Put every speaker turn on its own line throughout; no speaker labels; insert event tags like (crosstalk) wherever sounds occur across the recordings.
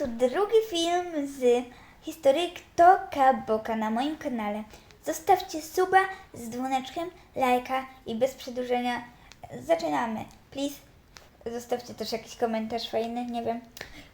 to drugi film z historii Ktoka Boka na moim kanale. Zostawcie suba z dzwoneczkiem, lajka i bez przedłużenia zaczynamy. Please, zostawcie też jakiś komentarz fajny, nie wiem.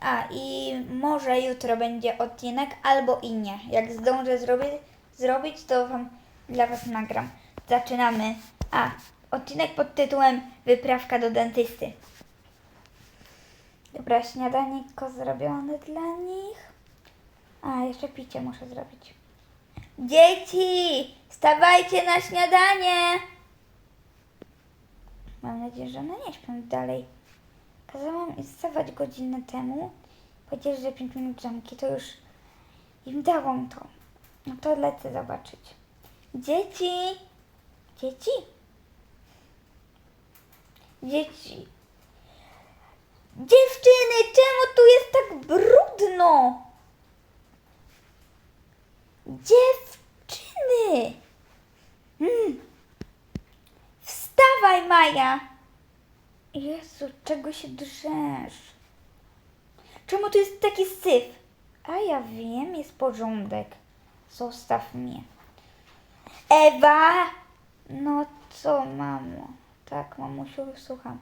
A i może jutro będzie odcinek albo i nie. Jak zdążę zrobić, zrobić to wam dla was nagram. Zaczynamy. A, odcinek pod tytułem Wyprawka do dentysty. Dobra, śniadaniko zrobione dla nich. A, jeszcze picie muszę zrobić. Dzieci! Stawajcie na śniadanie! Mam nadzieję, że one nie śpią dalej. Kazałam im godzinę temu. Powiedzieli, że 5 minut zamki, to już im dałam to. No to lecę zobaczyć. Dzieci! Dzieci! Dzieci! Dziewczyny, czemu tu jest tak brudno? Dziewczyny! Mm. Wstawaj, Maja! Jezu, czego się drzesz? Czemu tu jest taki syf? A ja wiem, jest porządek. Zostaw mnie. Ewa! No co, mamo? Tak, mamusiu, słucham.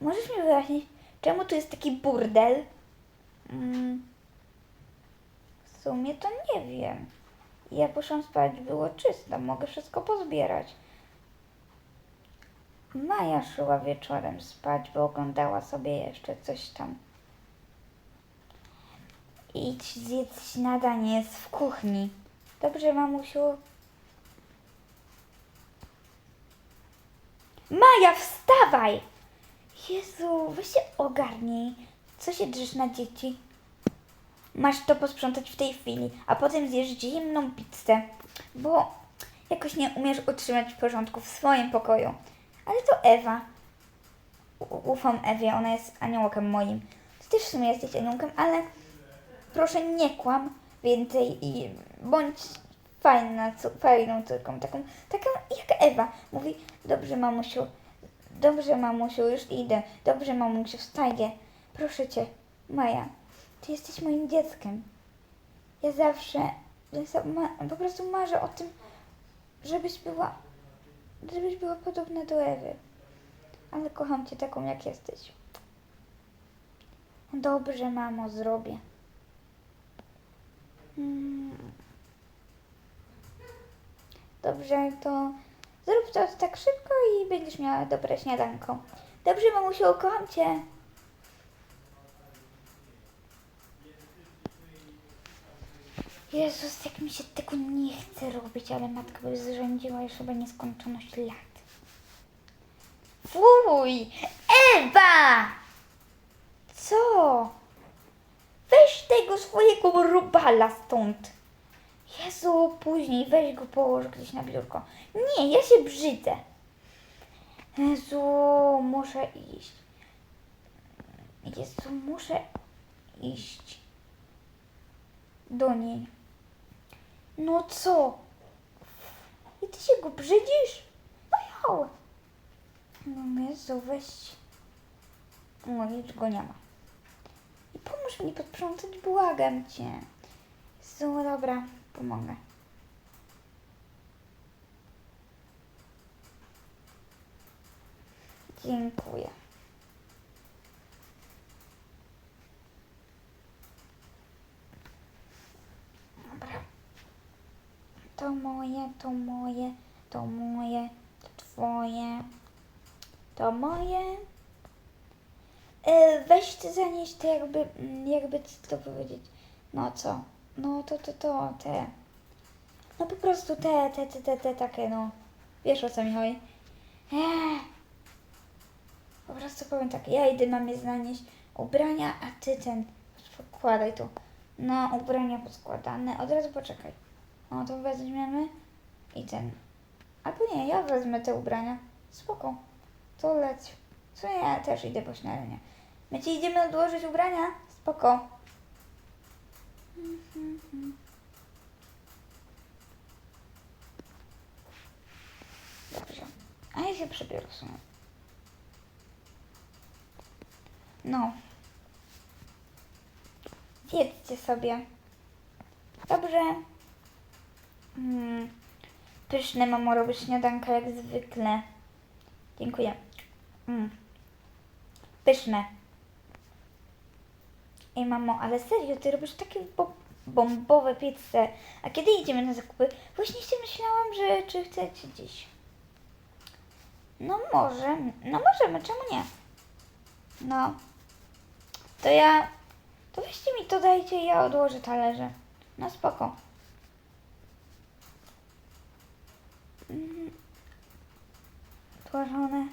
Możesz mi wyjaśnić, czemu tu jest taki burdel? Mm, w sumie to nie wiem. Ja poszłam spać, było czysto, mogę wszystko pozbierać. Maja szła wieczorem spać, bo oglądała sobie jeszcze coś tam. Idź zjedz śniadanie, jest w kuchni. Dobrze, mamusiu? Maja, wstawaj! Jezu, weź się ogarnij. Co się drzesz na dzieci? Masz to posprzątać w tej chwili, a potem zjesz zimną pizzę, bo jakoś nie umiesz utrzymać porządku w swoim pokoju. Ale to Ewa. U- ufam Ewie, ona jest aniołkiem moim. Ty też w sumie jesteś aniołkiem, ale proszę nie kłam więcej i bądź fajna, fajną córką, taką, taką jak Ewa. Mówi, dobrze mamusiu, dobrze mamusiu, już idę, dobrze mamusiu, wstaję. Proszę cię, Maja, ty jesteś moim dzieckiem. Ja zawsze, ja po prostu marzę o tym, żebyś była, żebyś była podobna do Ewy. Ale kocham cię taką, jak jesteś. Dobrze, mamo, zrobię. Mm. Dobrze, to zrób to tak szybko i będziesz miała dobre śniadanko. Dobrze, mamusiu, kocham cię. Jezus, jak mi się tego nie chce robić, ale matka by zrządziła już chyba nieskończoność lat. Fuj! Ewa! Co? Weź tego swojego robala stąd. Jezu, później weź go położ gdzieś na biurko. Nie, ja się brzydzę. Jezu, muszę iść. Jezu, muszę iść do niej. No co? I ty się go brzydzisz? No jo. No Jezu, weź. No już go nie ma. I pomóż mi posprzątać, błagam cię. Jezu, dobra, pomogę. Dziękuję. Dobra. To moje, to moje, to moje, to twoje, to moje. E, weź ty zanieść to jakby, mm, jakby to powiedzieć. No co? No to, to, to, te. No po prostu te, te, te, te, te takie, no. Wiesz o co mi chodzi? Eee. Po prostu powiem tak, ja idę mamie zanieść ubrania, a ty ten, podkładaj tu. No, ubrania poskładane, od razu poczekaj. No to weźmiemy i ten. Albo nie, ja wezmę te ubrania. Spoko. To leć. Co ja też idę po śniadanie. My ci idziemy odłożyć ubrania? Spoko. Dobrze. A ja się przebiorę w sumie. No. Zjedzcie sobie. Dobrze. Mm. Pyszne, mamo, robisz śniadanka jak zwykle. Dziękuję. Mm. Pyszne. Ej, mamo, ale serio, ty robisz takie bo- bombowe pizze. A kiedy idziemy na zakupy? Właśnie się myślałam, że czy chcecie dziś. No może, no możemy, czemu nie? No. To ja, to weźcie mi to dajcie, ja odłożę talerze. No spoko. Mhm. Tłoczone.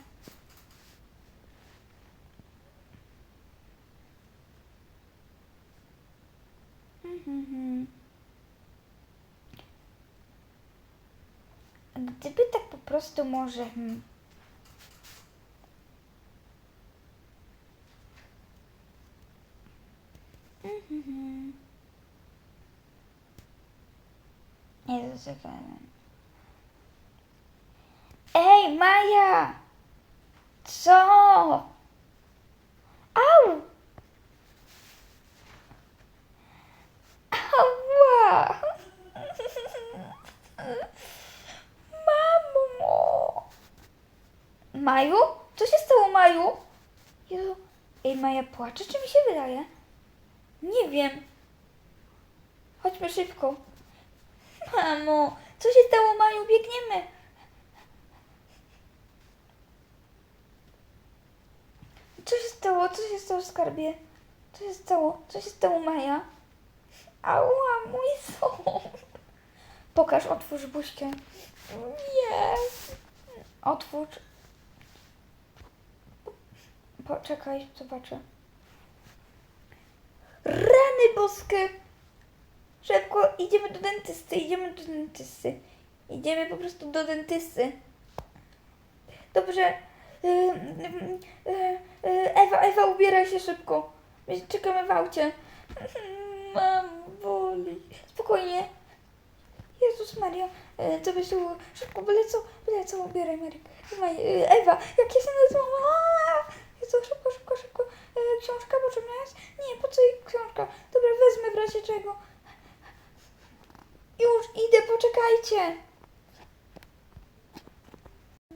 Mhm. Gdyby tak po prostu może. hmm. Mhm. Jezus, jaka... Ej, Maja! Co? Au! Ała! Mamo! Maju? Co się stało, Maju? Jezu. Ej, Maja płacze, czy mi się wydaje? Nie wiem. Chodźmy szybko. Mamo, co się stało, Maju? Biegniemy. Co się stało? Co się stało, skarbie? Co się stało? Co się stało, Maja? Ała, mój ząb. Pokaż, otwórz buźkę. Nie. Otwórz. Poczekaj, zobaczę. Rany boskie! Szybko, idziemy do dentysty, idziemy do dentysty. Idziemy po prostu do dentysty. Dobrze. Ym, ym, y, y, Ewa, Ewa, ubieraj się szybko. My czekamy w aucie. Mam boli. Spokojnie. Jezus Maria, e, to by się szybko byle co, byle co, ubieraj. Maj, e, Ewa, jak nazywam? Aaa! Jezu, szybko, szybko, szybko. Książka potrzebna jest? Nie, po co jej książka? Dobra, wezmę w razie czego. Już, idę, poczekajcie.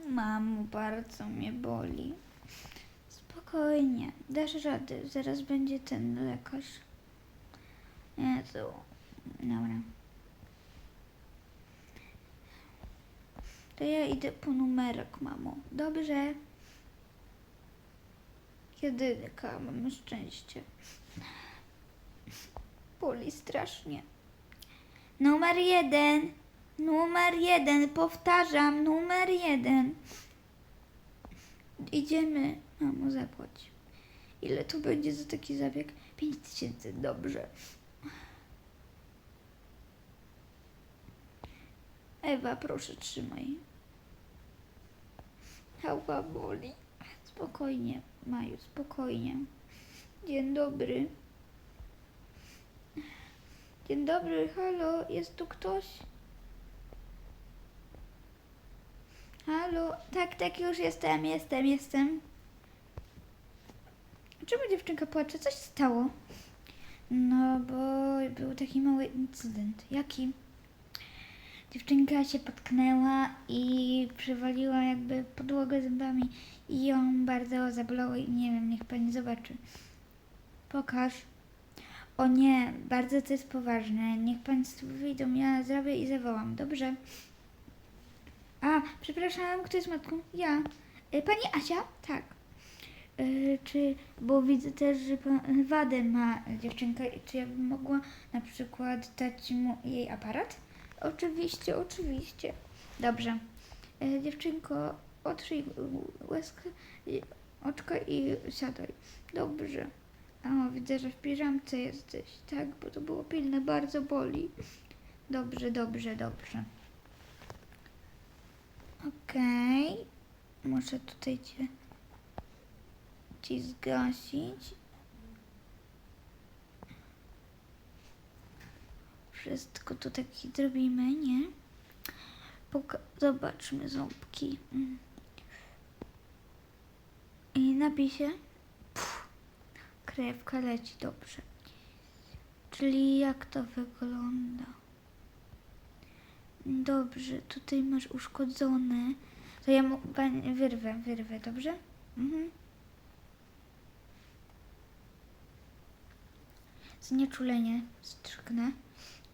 Mamo, bardzo mnie boli. Spokojnie, dasz rady, zaraz będzie ten lekarz. Jezu, dobra. To ja idę po numerek, mamo. Dobrze. Jedynka, mamy szczęście. Boli strasznie. Numer jeden. Numer jeden, powtarzam, numer jeden. Idziemy. Mamo, zapłać. Ile to będzie za taki zabieg? Pięć tysięcy, dobrze. Ewa, proszę, trzymaj. Ała boli. Spokojnie, Maju, spokojnie. Dzień dobry. Dzień dobry, halo, jest tu ktoś? Halo, tak, tak, już jestem, jestem, jestem. Czemu dziewczynka płacze? Coś stało? No, bo był taki mały incydent. Jaki? Dziewczynka się potknęła i przywaliła jakby podłogę zębami i ją bardzo zabolało i nie wiem, niech pani zobaczy. Pokaż. O nie, bardzo to jest poważne. Niech państwo wyjdą, ja zrobię i zawołam. Dobrze. A, przepraszam, kto jest matką? Ja. Y, Pani Asia? Tak. Y, Czy, bo widzę też, że pan, wadę ma dziewczynka, czy ja bym mogła na przykład dać mu jej aparat? Oczywiście, oczywiście. Dobrze. E, dziewczynko, otrzyj łezkę, oczka i siadaj. Dobrze. O, widzę, że w piżamce jesteś. Tak, bo to było pilne, bardzo boli. Dobrze, dobrze, dobrze. Okej. Muszę tutaj cię ci zgasić. Wszystko tu taki zrobimy, nie? Poka- zobaczmy ząbki. Mm. I. Pff, krewka leci dobrze. Czyli jak to wygląda? Dobrze, tutaj masz uszkodzone. To ja mu wyrwę, wyrwę, dobrze? Mhm. Znieczulenie strzyknę.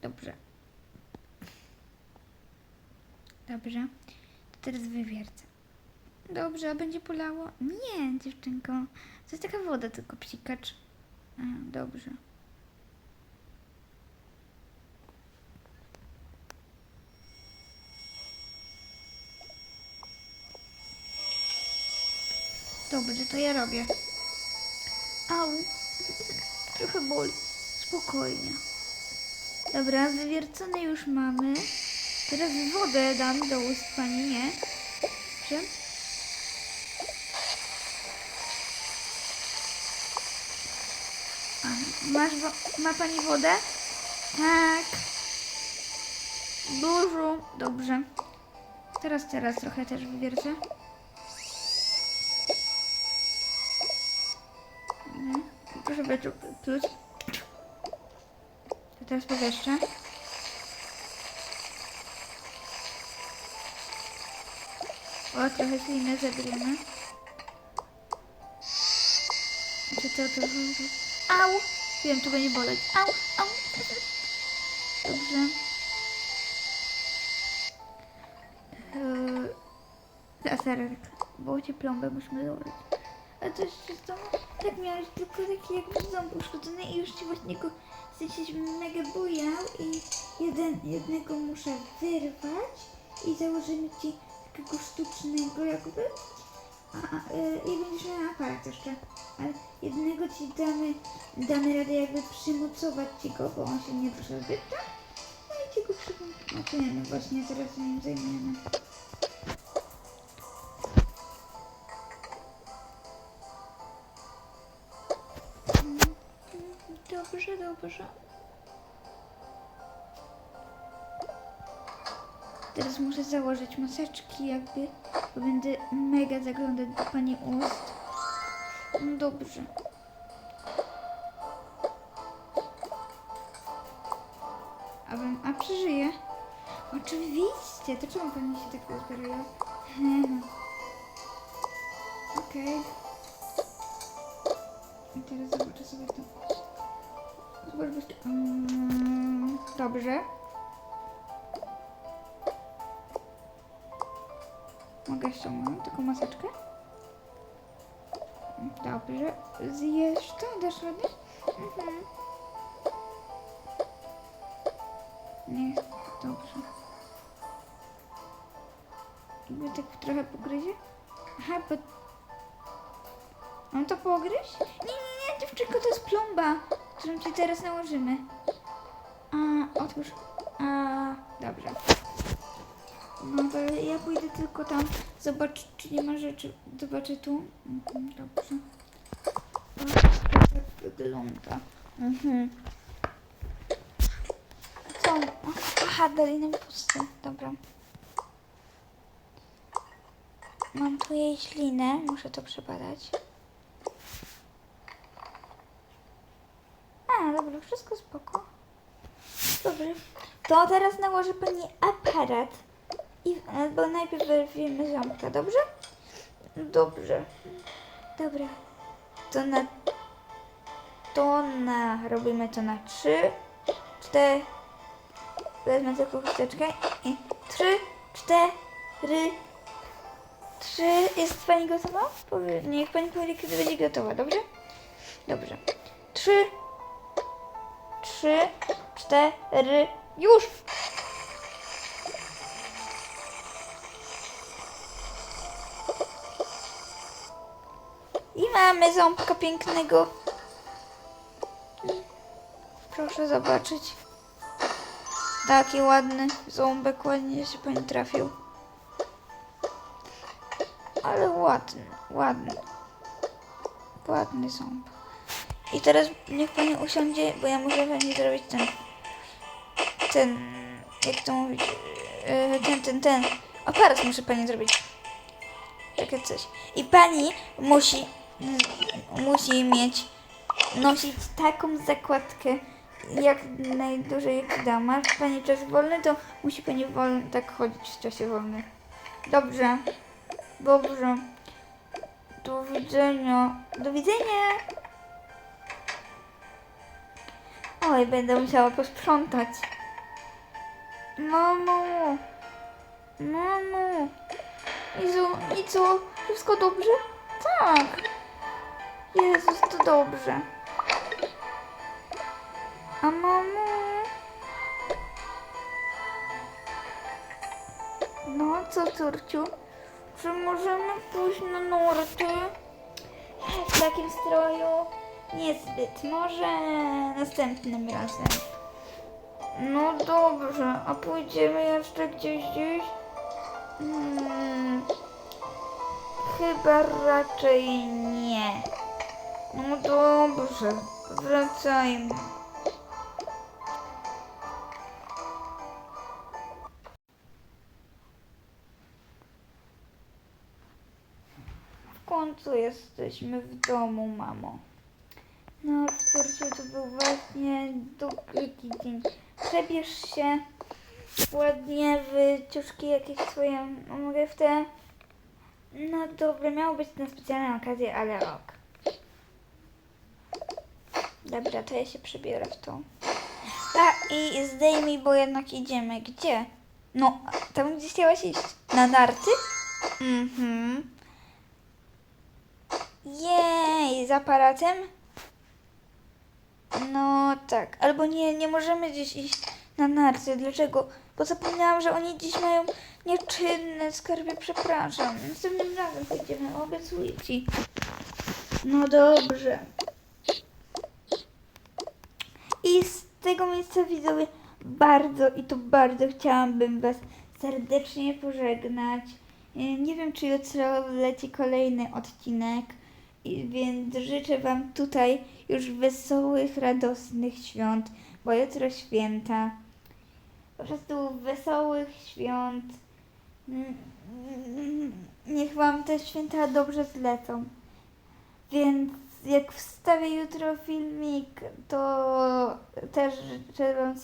Dobrze. Dobrze. To teraz wywiercę. Dobrze, a będzie polało? Nie, dziewczynko. To jest taka woda, tylko psikacz. Dobrze. Dobrze, to ja robię. Au, trochę boli. Spokojnie. Dobra, wywiercone już mamy. Teraz wodę dam do ust pani, nie? A, Masz, ma pani wodę? Tak. Dużo. Dobrze. Teraz, teraz trochę też wywiercę. Proszę bardzo, pluć. To teraz powieszczę. O, trochę ślinę zabieramy. Czy to to chodzi? Au! Wiem, tu będzie boleć. Au, au. Dobrze. Yy, laserek, bo ci plombę musimy założyć. A to jeszcze z domu, tak miałeś tylko taki jakby ząb uszkodzony i już ci właśnie go się mega bujał i jeden, jednego muszę wyrwać i założymy ci takiego sztucznego jakby. A, y, I będziesz miała aparat jeszcze. Ale jednego ci damy, damy radę jakby przymocować ci go, bo on się nie rusza. No i ci go przymocujemy właśnie, teraz nim zajmiemy. Dobrze. Teraz muszę założyć maseczki jakby, bo będę mega zaglądać do pani ust. No dobrze. A, bym, a przeżyje? Oczywiście, to czemu pani się tak rozbierają? (laughs) Okej. I teraz zobaczę sobie to. Bo- Mm, Dobrze. Mogę ściągnąć taką maseczkę? Dobrze. Zjesz to? Dasz radę? Mhm. Nie, dobrze. Jakby tak trochę pogryzie? Aha, bo... Mam to pogryźć? Nie, nie, nie, dziewczynko, to jest plomba, którą ci teraz nałożymy. A, otwórz. A, dobrze. No to ja pójdę tylko tam zobaczyć, czy nie ma rzeczy. Zobaczę tu. Mhm, dobrze. Tak wygląda. Mhm. Co? Aha, dalej nam puste. Dobra. Mam tu jej ślinę, muszę to przebadać. A, dobra, wszystko spoko. Dobrze. To teraz nałożę pani aparat. I, bo najpierw wyrwiemy ząbka, dobrze? Dobrze. Dobra. To na... To na... Robimy to na trzy, cztery... Wezmę tylko chusteczkę i trzy, cztery... Trzy... Jest pani gotowa? Niech pani powie, kiedy będzie gotowa, dobrze? Dobrze. Trzy... Trzy, cztery... Już! I mamy ząbka pięknego. Proszę zobaczyć. Taki ładny ząbek, ładnie się pani trafił. Ale ładny, ładny. Ładny ząb. I teraz niech pani usiądzie, bo ja muszę pani zrobić ten, ten, jak to mówić, yy, ten, ten, ten, aparat muszę pani zrobić. Takie coś. I pani musi, musi mieć, nosić taką zakładkę jak najdłużej jak da. Masz Pani czas wolny, to musi Pani wolny, tak chodzić w czasie wolnym. Dobrze. Dobrze. Do widzenia. Do widzenia. Oj, będę musiała posprzątać. Mamo. Mamo. Jezu, i co? Wszystko dobrze? Tak. Jezus, to dobrze. A mamo? No, co, córciu? Czy możemy pójść na norty? W takim stroju? Niezbyt. Może następnym razem. No dobrze, a pójdziemy jeszcze gdzieś gdzieś? Hmm, chyba raczej nie. No dobrze, wracajmy. W końcu jesteśmy w domu, mamo. No, wczoraj to był właśnie długi dzień. Przebierz się ładnie w ciuszki jakieś swoje mogę w te. No dobra, miało być na specjalną okazję, ale ok. Dobra, to ja się przebiorę w to. A i zdejmij, bo jednak idziemy. Gdzie? No, tam gdzie chciałaś iść. Na narty? Mhm. Jej, z aparatem? No tak, albo nie, nie możemy gdzieś iść na narty. Dlaczego? Bo zapomniałam, że oni dziś mają nieczynne skarbie, przepraszam. Następnym razem pójdziemy, obiecuję ci. No dobrze. I z tego miejsca widzowie bardzo i to bardzo chciałabym Was serdecznie pożegnać. E, Nie wiem, czy jutro leci kolejny odcinek, więc życzę Wam tutaj już wesołych, radosnych świąt, bo jutro święta. Po prostu wesołych świąt. Mm, mm, Niech Wam te święta dobrze zlecą. Więc jak wstawię jutro filmik, to też życzę Wam,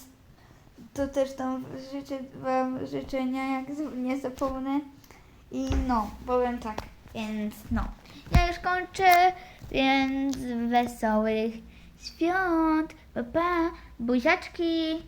to też tam życzę Wam życzenia, jak nie zapomnę. I no, powiem tak, więc no. Ja już kończę, więc wesołych świąt. Pa, pa, buziaczki.